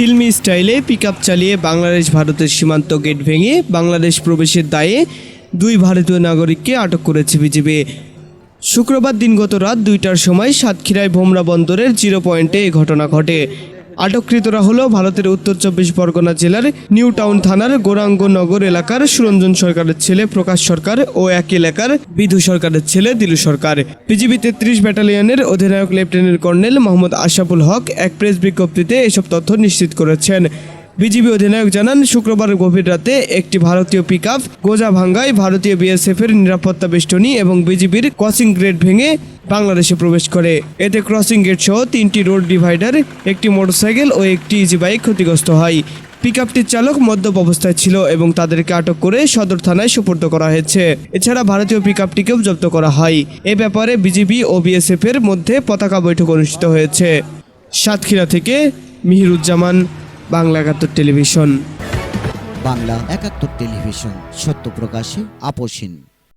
ফিল্মি স্টাইলে পিক চালিয়ে বাংলাদেশ ভারতের সীমান্ত গেট ভেঙে বাংলাদেশ প্রবেশের দায়ে দুই ভারতীয় নাগরিককে আটক করেছে বিজেপি। শুক্রবার দিনগত রাত দুইটার সময় সাতক্ষীরায় ভোমরা বন্দরের জিরো পয়েন্টে এ ঘটনা ঘটে। আটককৃতরা হল ভারতের উত্তর চব্বিশ পরগনা জেলার নিউ টাউন থানার গৌরাঙ্গনগর এলাকার সুরঞ্জন সরকারের ছেলে প্রকাশ সরকার ও এক এলাকার বিধু সরকারের ছেলে দিলু সরকার। পিজিবি তেত্রিশ ব্যাটালিয়নের অধিনায়ক লেফটেন্যান্ট কর্নেল মোহাম্মদ আশাফুল হক এক প্রেস বিজ্ঞপ্তিতে এসব তথ্য নিশ্চিত করেছেন। বিজিবি অধিনায়ক জানান, শুক্রবার গভীর রাতে একটি ভারতীয় পিক আপ গোজা ভাঙ্গায় ভারতীয় বিএসএফ এর নিরাপত্তা বেষ্টনী এবং বিজিবির ক্রসিং গ্রেড ভেঙে বাংলাদেশে প্রবেশ করে। এতে ক্রসিং গেট সহ তিনটি রোড ডিভাইডার, একটি মোটরসাইকেল ও একটি ইজি বাইক ক্ষতিগ্রস্ত হয়। পিক আপটির চালক মদ্যপ অবস্থায় ছিল এবং তাদেরকে আটক করে সদর থানায় সুপর্দ করা হয়েছে। এছাড়া ভারতীয় পিক আপটিকেও জব্দ করা হয়। এ ব্যাপারে বিজিবি ও বিএসএফ এর মধ্যে পতাকা বৈঠক অনুষ্ঠিত হয়েছে। সাতক্ষীরা থেকে মিহিরুজ্জামান বাংলা একাত্তর টেলিভিশন। বাংলা একাত্তর টেলিভিশন সত্য প্রকাশে আপোষহীন